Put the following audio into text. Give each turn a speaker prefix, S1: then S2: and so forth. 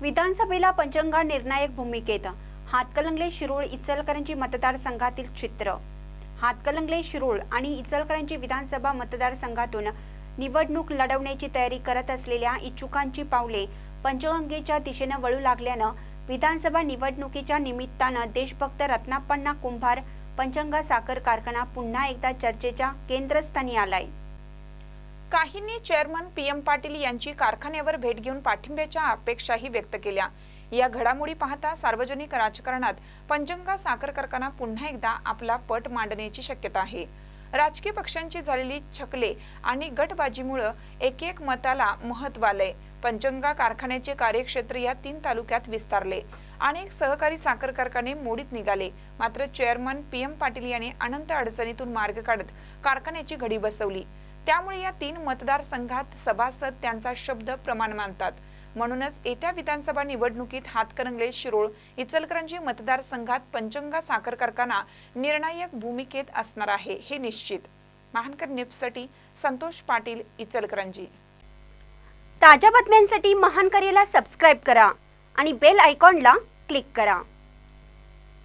S1: विधानसभेला पंचंगा निर्णायक भूमिकेत. हातकलंगले शिरूळ इचलकरंजी मतदारसंघातील चित्र. हातकलंगले शिरूळ आणि इचलकरंजी विधानसभा मतदारसंघातून निवडणूक लढवण्याची तयारी करत असलेल्या इच्छुकांची पावले पंचगंगेच्या दिशेनं वळू लागल्यानं विधानसभा निवडणुकीच्या निमित्तानं देशभक्त रत्नाप्पांना कुंभार पंचंगा साखर कारखाना पुन्हा एकदा चर्चेच्या केंद्रस्थानी आलाय.
S2: काहींनी चेअरमन पी एम पाटील यांची कारखान्यावर भेट घेऊन पाठिंब्याच्या अपेक्षाही व्यक्त केल्या. या घडामोडी पाहता सार्वजनिक राजकारणात पंचंगा साखर कारखाना पुन्हा एकदा आपला पट मांडण्याची शक्यता आहे. राजकीय पक्षांची झालेली छकले आणि गटबाजीमुळं एक एक मताला महत्त्व आलंय. पंचंगा कारखान्याचे कार्यक्षेत्र या तीन तालुक्यात विस्तारले. अनेक सहकारी साखर कारखाने मोडीत निघाले. मात्र चेअरमन पी एम पाटील यांनी अनंत अडचणीतून मार्ग काढत कारखान्याची घडी बसवली. त्यामुळे या तीन मतदारसंघात सभासद त्यांचा शब्द प्रमाण मानतात. म्हणूनच येत्या विधानसभा निवडणुकीत हातकरंगले शिरोळ इचलकरंजी मतदारसंघात पंचंगा साखर कारखाना निर्णायक भूमिकेत असणार आहे हे निश्चित. महानकर न्यूजसाठी संतोष पाटील इचलकरंजी.
S1: ताज्या बातम्यांसाठी महानकरेला सबस्क्राईब करा आणि बेल आयकॉनला क्लिक करा.